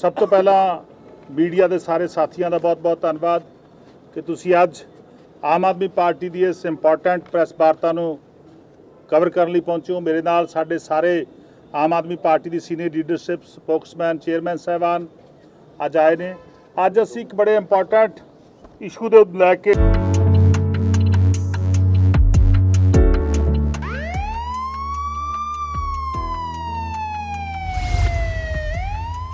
ਸਭ ਤੋਂ ਪਹਿਲਾਂ ਮੀਡੀਆ ਦੇ ਸਾਰੇ ਸਾਥੀਆਂ ਦਾ ਬਹੁਤ-ਬਹੁਤ ਧੰਨਵਾਦ ਕਿ ਤੁਸੀਂ ਅੱਜ ਆਮ ਆਦਮੀ ਪਾਰਟੀ ਦੀ ਇਸ ਇੰਪੋਰਟੈਂਟ ਪ੍ਰੈਸ ਵਾਰਤਾ ਨੂੰ ਕਵਰ ਕਰਨ ਲਈ ਪਹੁੰਚੇ ਹੋ। ਮੇਰੇ ਨਾਲ ਸਾਡੇ ਸਾਰੇ ਆਮ ਆਦਮੀ ਪਾਰਟੀ ਦੀ ਸੀਨੀਅਰ ਲੀਡਰਸ਼ਿਪ ਸਪੋਕਸਮੈਨ ਚੇਅਰਮੈਨ ਸਾਹਿਬਾਨ ਅੱਜ ਆਏ ਨੇ। ਅੱਜ ਅਸੀਂ ਇੱਕ ਬੜੇ ਇੰਪੋਰਟੈਂਟ ਇਸ਼ੂ ਦੇ ਲੈ ਕੇ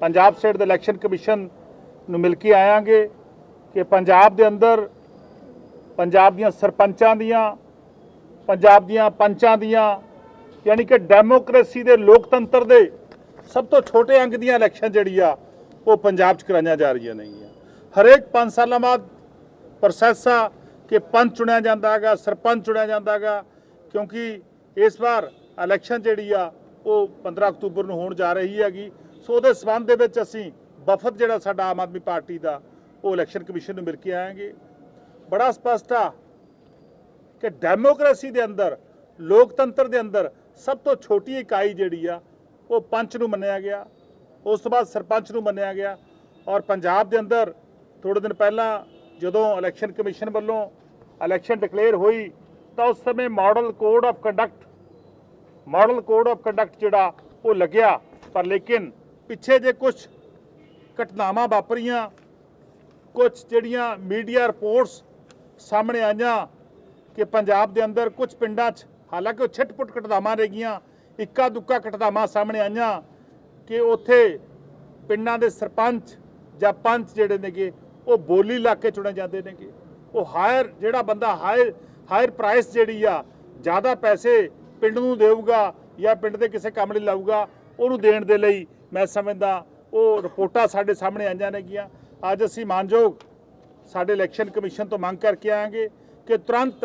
ਪੰਜਾਬ ਸਟੇਟ ਦੇ ਇਲੈਕਸ਼ਨ ਕਮਿਸ਼ਨ ਨੂੰ ਮਿਲ ਕੇ ਆਇਆਂਗੇ ਕਿ ਪੰਜਾਬ ਦੇ ਅੰਦਰ ਪੰਜਾਬ ਦੀਆਂ ਸਰਪੰਚਾਂ ਦੀਆਂ, ਪੰਜਾਬ ਦੀਆਂ ਪੰਚਾਂ ਦੀਆਂ, ਯਾਨੀ ਕਿ ਡੈਮੋਕ੍ਰੇਸੀ ਦੇ ਲੋਕਤੰਤਰ ਦੇ ਸਭ ਤੋਂ ਛੋਟੇ ਅੰਗ ਦੀਆਂ ਇਲੈਕਸ਼ਨ ਜਿਹੜੀ ਆ, ਉਹ ਪੰਜਾਬ 'ਚ ਕਰਾਈਆਂ ਜਾ ਰਹੀਆਂ ਨਹੀਂ ਆ ਹਰੇਕ 5 ਸਾਲਾਂ ਬਾਅਦ ਪ੍ਰੋਸੈਸ ਆ ਕਿ ਪੰਚ ਚੁਣਿਆ ਜਾਂਦਾ ਹੈਗਾ, ਸਰਪੰਚ ਚੁਣਿਆ ਜਾਂਦਾ ਹੈਗਾ, ਕਿਉਂਕਿ ਇਸ ਵਾਰ ਇਲੈਕਸ਼ਨ ਜਿਹੜੀ ਆ, ਉਹ 15 ਅਕਤੂਬਰ ਨੂੰ ਹੋਣ ਜਾ ਰਹੀ ਹੈਗੀ। ਸੋ ਉਹਦੇ ਸਬੰਧ ਦੇ ਵਿੱਚ ਅਸੀਂ ਵਫਦ ਜਿਹੜਾ ਸਾਡਾ ਆਮ ਆਦਮੀ ਪਾਰਟੀ ਦਾ, ਉਹ ਇਲੈਕਸ਼ਨ ਕਮਿਸ਼ਨ ਨੂੰ ਮਿਲ ਕੇ ਆਏਗੇ। ਬੜਾ ਸਪਸ਼ਟ ਆ ਕਿ ਡੈਮੋਕ੍ਰੇਸੀ ਦੇ ਅੰਦਰ, ਲੋਕਤੰਤਰ ਦੇ ਅੰਦਰ ਸਭ ਤੋਂ ਛੋਟੀ ਇਕਾਈ ਜਿਹੜੀ ਆ, ਉਹ ਪੰਚ ਨੂੰ ਮੰਨਿਆ ਗਿਆ। ਉਸ ਤੋਂ ਬਾਅਦ ਸਰਪੰਚ ਨੂੰ ਮੰਨਿਆ ਗਿਆ ਔਰ ਪੰਜਾਬ ਦੇ ਅੰਦਰ ਥੋੜੇ ਦਿਨ ਪਹਿਲਾਂ ਜਦੋਂ ਇਲੈਕਸ਼ਨ ਕਮਿਸ਼ਨ ਵੱਲੋਂ ਇਲੈਕਸ਼ਨ ਡਿਕਲੇਅਰ ਹੋਈ, ਤਾਂ ਉਸ ਸਮੇਂ model code of conduct model code of conduct ਜਿਹੜਾ, ਉਹ ਲੱਗਿਆ। ਪਰ ਲੇਕਿਨ ਪਿੱਛੇ ਜੇ ਕੁਝ ਘਟਨਾਵਾਂ ਵਾਪਰੀਆਂ ਕੁਝ ਜਿਹੜੀਆਂ ਮੀਡੀਆ ਰਿਪੋਰਟਸ ਸਾਹਮਣੇ ਆਈਆਂ ਕਿ ਪੰਜਾਬ ਦੇ ਅੰਦਰ ਕੁਝ ਪਿੰਡਾਂ 'ਚ, ਹਾਲਾਂਕਿ ਉਹ ਛਿੱਟ-ਪੁੱਟ ਘਟਨਾਵਾਂ ਰਹਿ ਗਈਆਂ ਇੱਕਾ ਦੁੱਕਾ ਘਟਨਾਵਾਂ ਸਾਹਮਣੇ ਆਈਆਂ ਕਿ ਉੱਥੇ ਪਿੰਡਾਂ ਦੇ ਸਰਪੰਚ ਜਾਂ ਪੰਚ ਜਿਹੜੇ ਨੇਗੇ, ਉਹ ਬੋਲੀ ਲਾ ਕੇ ਚੁਣੇ ਜਾਂਦੇ ਨੇਗੇ। ਉਹ ਹਾਇਰ ਜਿਹੜਾ ਬੰਦਾ ਹਾਇਰ ਹਾਇਰ ਪ੍ਰਾਈਸ ਜਿਹੜੀ ਆ, ਜ਼ਿਆਦਾ ਪੈਸੇ ਪਿੰਡ ਨੂੰ ਦੇਊਗਾ ਜਾਂ ਪਿੰਡ ਦੇ ਕਿਸੇ ਕੰਮ ਲਈ ਲਾਊਗਾ, ਉਹਨੂੰ ਦੇਣ ਦੇ ਲਈ ਮੈਂ ਸਮਝਦਾ, ਉਹ ਰਿਪੋਰਟਾਂ ਸਾਡੇ ਸਾਹਮਣੇ ਆਈਆਂ ਨੇਗੀਆਂ। ਅੱਜ ਅਸੀਂ ਮਾਨਯੋਗ ਸਾਡੇ ਇਲੈਕਸ਼ਨ ਕਮਿਸ਼ਨ ਤੋਂ ਮੰਗ ਕਰਕੇ ਆਵਾਂਗੇ ਕਿ ਤੁਰੰਤ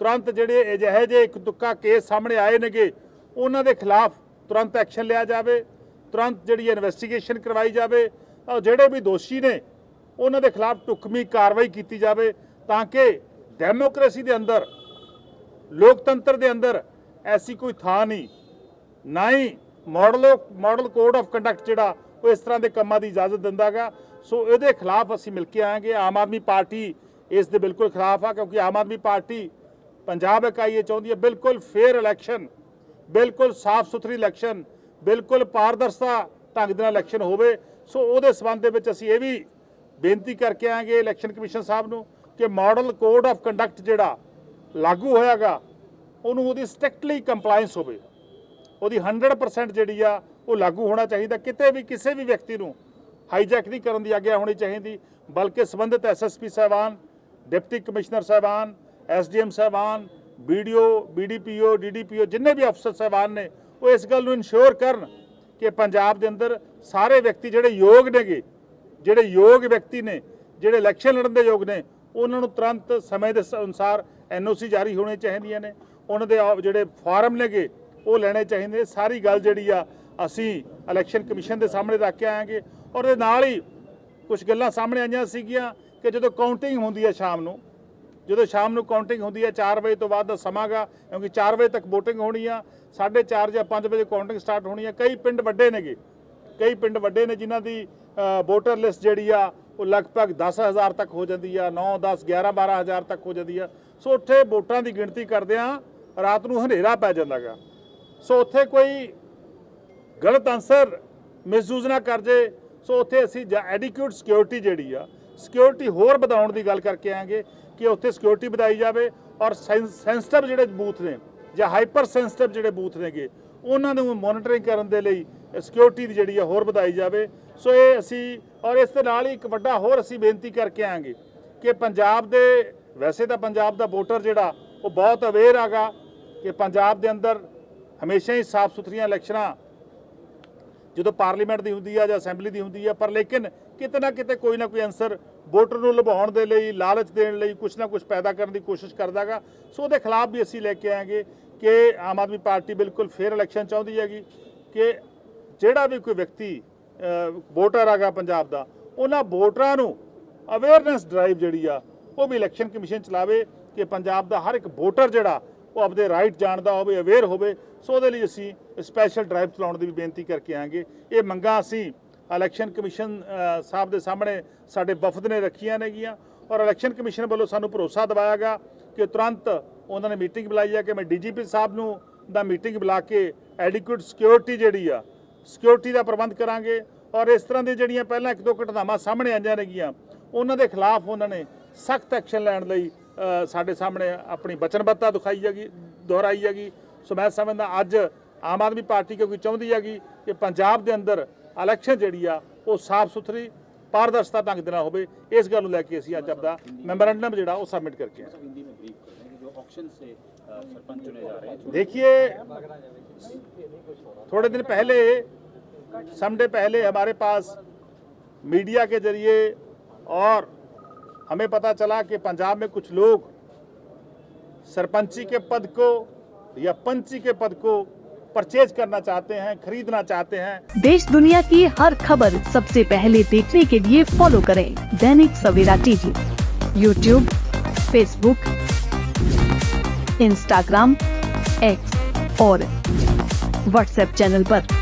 ਤੁਰੰਤ ਜਿਹੜੇ ਅਜਿਹੇ ਜਿਹੇ ਇੱਕ ਦੁੱਕਾ ਕੇਸ ਸਾਹਮਣੇ ਆਏ ਨੇਗੇ, ਉਹਨਾਂ ਦੇ ਖਿਲਾਫ ਤੁਰੰਤ ਐਕਸ਼ਨ ਲਿਆ ਜਾਵੇ, ਤੁਰੰਤ ਜਿਹੜੀ ਇਨਵੈਸਟੀਗੇਸ਼ਨ ਕਰਵਾਈ ਜਾਵੇ, ਔਰ ਜਿਹੜੇ ਵੀ ਦੋਸ਼ੀ ਨੇ, ਉਹਨਾਂ ਦੇ ਖਿਲਾਫ ਟੁਕਮੀ ਕਾਰਵਾਈ ਕੀਤੀ ਜਾਵੇ, ਤਾਂ ਕਿ ਡੈਮੋਕ੍ਰੇਸੀ ਦੇ ਅੰਦਰ, ਲੋਕਤੰਤਰ ਦੇ ਅੰਦਰ ਐਸੀ ਕੋਈ ਥਾਂ ਨਹੀਂ, ਨਾ ਹੀ model model code of conduct ਜਿਹੜਾ, ਉਹ ਇਸ ਤਰ੍ਹਾਂ ਦੇ ਕੰਮਾਂ ਦੀ ਇਜਾਜ਼ਤ ਦਿੰਦਾਗਾ। ਸੋ ਇਹਦੇ ਖਿਲਾਫ ਅਸੀਂ ਮਿਲ ਕੇ ਆਏਗੇ ਆਮ ਆਦਮੀ ਪਾਰਟੀ ਇਸ ਦੇ ਬਿਲਕੁਲ ਖਿਲਾਫ ਆ, ਕਿਉਂਕਿ ਆਮ ਆਦਮੀ ਪਾਰਟੀ ਪੰਜਾਬ ਇਕਾਈ ਇਹ ਚਾਹੁੰਦੀ ਹੈ, ਬਿਲਕੁਲ ਫੇਅਰ ਇਲੈਕਸ਼ਨ ਬਿਲਕੁਲ ਸਾਫ਼ ਸੁਥਰੀ ਇਲੈਕਸ਼ਨ ਬਿਲਕੁਲ ਪਾਰਦਰਸ਼ਤਾ ਢੰਗ ਦੇ ਨਾਲ ਇਲੈਕਸ਼ਨ ਹੋਵੇ। ਸੋ ਉਹਦੇ ਸਬੰਧ ਦੇ ਵਿੱਚ ਅਸੀਂ ਇਹ ਵੀ ਬੇਨਤੀ ਕਰਕੇ ਆਏਗੇ ਇਲੈਕਸ਼ਨ ਕਮਿਸ਼ਨ ਸਾਹਿਬ ਨੂੰ ਕਿ ਮਾਡਲ ਕੋਡ ਆਫ ਕੰਡਕਟ ਜਿਹੜਾ ਲਾਗੂ ਹੋਇਆਗਾ, ਉਹਨੂੰ ਉਹਦੀ ਸਟ੍ਰਿਕਟਲੀ ਕੰਪਲਾਈਂਸ ਹੋਵੇ। ਉਹਦੀ 100% ਜਿਹੜੀ ਆ, ਉਹ ਲਾਗੂ ਹੋਣਾ ਚਾਹੀਦਾ, ਕਿਤੇ ਵੀ, ਕਿਸੇ ਵੀ ਵਿਅਕਤੀ ਨੂੰ ਹਾਈਜੈਕ ਨਹੀਂ ਕਰਨ ਦੀ ਆਗਿਆ ਹੋਣੀ ਚਾਹੀਦੀ, ਬਲਕਿ ਸੰਬੰਧਿਤ ਐਸਐਸਪੀ ਸਾਹਿਬਾਨ, ਡਿਪਟੀ ਕਮਿਸ਼ਨਰ ਸਾਹਿਬਾਨ ਐਸਡੀਐਮ ਸਾਹਿਬਾਨ ਬੀਡੀਓ ਬੀਡੀਪੀਓ ਡੀਡੀਪੀਓ ਜਿੰਨੇ ਵੀ ਅਫਸਰ ਸਾਹਿਬਾਨ ਨੇ, ਉਹ ਇਸ ਗੱਲ ਨੂੰ ਇਨਸ਼ੋਰ ਕਰਨ ਕਿ ਪੰਜਾਬ ਦੇ ਅੰਦਰ ਸਾਰੇ ਵਿਅਕਤੀ ਜਿਹੜੇ ਯੋਗ ਨੇਗੇ, ਜਿਹੜੇ ਯੋਗ ਵਿਅਕਤੀ ਨੇ, ਜਿਹੜੇ ਇਲੈਕਸ਼ਨ ਲੜਨ ਦੇ ਯੋਗ ਨੇ, ਉਹਨਾਂ ਨੂੰ ਤੁਰੰਤ ਸਮੇਂ ਦੇ ਸ- ਅਨੁਸਾਰ ਐਨਓਸੀ ਜਾਰੀ ਹੋਣੇ ਚਾਹੀਦੀਆਂ ਨੇ। ਉਹਨਾਂ ਦੇ ਜਿਹੜੇ ਫਾਰਮ ਨੇਗੇ ਉਹ ਲੈਣੇ ਚਾਹੀਦੇ ਸਾਰੀ ਗੱਲ ਜਿਹੜੀ ਆ, ਅਸੀਂ ਇਲੈਕਸ਼ਨ ਕਮਿਸ਼ਨ ਦੇ ਸਾਹਮਣੇ ਰੱਖ ਕੇ ਆਵਾਂਗੇ ਔਰ ਇਹਦੇ ਨਾਲ ਹੀ ਕੁਝ ਗੱਲਾਂ ਸਾਹਮਣੇ ਆਈਆਂ ਸੀਗੀਆਂ ਕਿ ਜਦੋਂ ਕਾਊਂਟਿੰਗ ਹੁੰਦੀ ਹੈ ਸ਼ਾਮ ਨੂੰ, ਜਦੋਂ ਸ਼ਾਮ ਨੂੰ ਕਾਊਂਟਿੰਗ ਹੁੰਦੀ ਹੈ 4 ਵਜੇ ਤੋਂ ਬਾਅਦ ਦਾ ਸਮਾਂਗਾ ਕਿਉਂਕਿ 4 ਵਜੇ ਤੱਕ VOTING ਹੋਣੀ ਆ 4:30 ਜਾਂ 5 ਵਜੇ ਕਾਊਂਟਿੰਗ ਸਟਾਰਟ ਹੋਣੀ ਆ। ਕਈ ਪਿੰਡ ਵੱਡੇ ਨੇਗੇ, ਕਈ ਪਿੰਡ ਵੱਡੇ ਨੇ ਜਿਨ੍ਹਾਂ ਦੀ ਵੋਟਰ ਲਿਸਟ ਜਿਹੜੀ ਆ, ਉਹ ਲਗਭਗ 10000 ਤੱਕ ਹੋ ਜਾਂਦੀ ਆ 9 10 11 12000 ਤੱਕ ਹੋ ਜਾਂਦੀ ਆ। ਸੋ ਉੱਥੇ ਵੋਟਾਂ ਦੀ ਗਿਣਤੀ ਕਰਦਿਆਂ ਰਾਤ ਨੂੰ ਹਨੇਰਾ ਪੈ ਜਾਂਦਾਗਾ ਸੋ ਉੱਥੇ ਕੋਈ ਗਲਤ ਆਨਸਰ ਮਿਸਯੂਜ਼ ਨਾ ਕਰ ਜੇ। ਸੋ ਉੱਥੇ ਅਸੀਂ ਐਡਿਕੂਏਟ ਸਿਕਿਉਰਿਟੀ ਜਿਹੜੀ ਆ ਸਿਕਿਉਰਿਟੀ ਹੋਰ ਵਧਾਉਣ ਦੀ ਗੱਲ ਕਰਕੇ ਆਂਗੇ ਕਿ ਉੱਥੇ ਸਿਕਿਉਰਿਟੀ ਵਧਾਈ ਜਾਵੇ ਔਰ ਸੈਂਸਿਟਿਵ ਜਿਹੜੇ ਬੂਥ ਨੇ ਜਾਂ ਹਾਈਪਰ ਸੈਂਸਿਟਿਵ ਜਿਹੜੇ ਬੂਥ ਨੇਗੇ, ਉਹਨਾਂ ਨੂੰ ਮੋਨੀਟਰਿੰਗ ਕਰਨ ਦੇ ਲਈ ਸਿਕਿਉਰਿਟੀ ਦੀ ਜਿਹੜੀ ਆ ਹੋਰ ਵਧਾਈ ਜਾਵੇ। ਸੋ ਇਹ ਅਸੀਂ, ਔਰ ਇਸ ਦੇ ਨਾਲ ਹੀ ਇੱਕ ਵੱਡਾ ਹੋਰ ਅਸੀਂ ਬੇਨਤੀ ਕਰਕੇ ਆਂਗੇ ਕਿ ਪੰਜਾਬ ਦੇ, ਵੈਸੇ ਤਾਂ ਪੰਜਾਬ ਦਾ ਵੋਟਰ ਜਿਹੜਾ, ਉਹ ਬਹੁਤ ਅਵੇਅਰ ਹੈਗਾ ਕਿ ਪੰਜਾਬ ਦੇ ਅੰਦਰ ਹਮੇਸ਼ਾ ਹੀ ਸਾਫ਼ ਸੁਥਰੀਆਂ ਇਲੈਕਸ਼ਨਾਂ ਜਦੋਂ ਪਾਰਲੀਮੈਂਟ ਦੀ ਹੁੰਦੀ ਆ ਜਾਂ ਅਸੈਂਬਲੀ ਦੀ ਹੁੰਦੀ ਆ, ਪਰ ਲੇਕਿਨ ਕਿਤੇ ਨਾ ਕਿਤੇ ਕੋਈ ਨਾ ਕੋਈ ਅਨਸਰ ਵੋਟਰ ਨੂੰ ਲੁਭਾਉਣ ਦੇ ਲਈ, ਲਾਲਚ ਦੇਣ ਲਈ ਕੁਝ ਨਾ ਕੁਝ ਪੈਦਾ ਕਰਨ ਦੀ ਕੋਸ਼ਿਸ਼ ਕਰਦਾਗਾ। ਸੋ ਉਹਦੇ ਖਿਲਾਫ ਵੀ ਅਸੀਂ ਲੈ ਕੇ ਆਏਗੇ ਕਿ ਆਮ ਆਦਮੀ ਪਾਰਟੀ ਬਿਲਕੁਲ ਫੇਅਰ ਇਲੈਕਸ਼ਨ ਚਾਹੁੰਦੀ ਹੈਗੀ ਕਿ ਜਿਹੜਾ ਵੀ ਕੋਈ ਵਿਅਕਤੀ ਵੋਟਰ ਹੈਗਾ ਪੰਜਾਬ ਦਾ, ਉਹਨਾਂ ਵੋਟਰਾਂ ਨੂੰ ਅਵੇਅਰਨੈਸ ਡਰਾਈਵ ਜਿਹੜੀ ਆ, ਉਹ ਵੀ ਇਲੈਕਸ਼ਨ ਕਮਿਸ਼ਨ ਚਲਾਵੇ ਕਿ ਪੰਜਾਬ ਦਾ ਹਰ ਇੱਕ ਵੋਟਰ ਜਿਹੜਾ ਉਹ ਆਪਦੇ ਰਾਈਟ ਜਾਣਦਾ ਹੋਵੇ ਅਵੇਅਰ ਹੋਵੇ, ਸੋ ਉਹਦੇ ਲਈ ਅਸੀਂ ਸਪੈਸ਼ਲ ਡਰਾਈਵ ਚਲਾਉਣ ਦੀ ਵੀ ਬੇਨਤੀ ਕਰਕੇ ਆਂਗੇ ਇਹ ਮੰਗਾਂ ਅਸੀਂ ਇਲੈਕਸ਼ਨ ਕਮਿਸ਼ਨ ਸਾਹਿਬ ਦੇ ਸਾਹਮਣੇ ਸਾਡੇ ਵਫਦ ਨੇ ਰੱਖੀਆਂ ਨੇਗੀਆਂ ਔਰ ਇਲੈਕਸ਼ਨ ਕਮਿਸ਼ਨ ਵੱਲੋਂ ਸਾਨੂੰ ਭਰੋਸਾ ਦਿਵਾਇਆ ਗਿਆ ਕਿ ਤੁਰੰਤ ਉਹਨਾਂ ਨੇ ਮੀਟਿੰਗ ਬੁਲਾਈ ਹੈ ਕਿ ਮੈਂ ਡੀਜੀਪੀ ਸਾਹਿਬ ਨੂੰ ਦਾ ਮੀਟਿੰਗ ਬੁਲਾ ਕੇ ਐਡਿਕੁਏਟ ਸਿਕਿਉਰਿਟੀ ਜਿਹੜੀ ਆ ਸਿਕਿਉਰਿਟੀ ਦਾ ਪ੍ਰਬੰਧ ਕਰਾਂਗੇ ਔਰ ਇਸ ਤਰ੍ਹਾਂ ਦੀ ਜਿਹੜੀਆਂ ਪਹਿਲਾਂ ਇੱਕ ਦੋ ਘਟਨਾਵਾਂ ਸਾਹਮਣੇ ਆਈਆਂ ਨੇਗੀਆਂ, ਉਹਨਾਂ ਦੇ ਖਿਲਾਫ ਉਹਨਾਂ ਨੇ ਸਖਤ ਐਕਸ਼ਨ ਲੈਣ ਲਈ ਸਾਡੇ ਸਾਹਮਣੇ ਆਪਣੀ ਵਚਨਬੱਧਤਾ ਦਿਖਾਈ ਹੈਗੀ ਦੁਹਰਾਈ ਹੈਗੀ ਸੋ ਮੈਂ ਸਮਝਦਾ ਅੱਜ ਆਮ ਆਦਮੀ ਪਾਰਟੀ ਕਿਉਂਕਿ ਚਾਹੁੰਦੀ ਹੈਗੀ ਕਿ ਪੰਜਾਬ ਦੇ ਅੰਦਰ ਇਲੈਕਸ਼ਨ ਜਿਹੜੀ ਆ ਉਹ ਸਾਫ਼ ਸੁਥਰੀ ਪਾਰਦਰਸ਼ਤਾ ਢੰਗ ਦੇ ਨਾਲ ਹੋਵੇ ਇਸ ਗੱਲ ਨੂੰ ਲੈ ਕੇ ਅਸੀਂ ਅੱਜ ਆਪਦਾ ਮੈਮੋਰੈਂਡਮ ਜਿਹੜਾ ਉਹ ਸਬਮਿਟ ਕਰਕੇ ਆਏ हिंदी में ब्रीफ कर दें कि जो ऑप्शन से अ, सरपंच चुने जा रहे हैं देखिए थोड़े दिन पहले समडे पहले हमारे पास मीडिया के जरिए और हमें पता चला कि पंजाब में कुछ लोग सरपंची के पद को या पंची के पद को परचेज करना चाहते हैं, खरीदना चाहते हैं देश दुनिया की हर खबर सबसे पहले देखने के लिए फॉलो करें Dainik Savera TV YouTube Facebook Instagram X और व्हाट्सएप चैनल पर।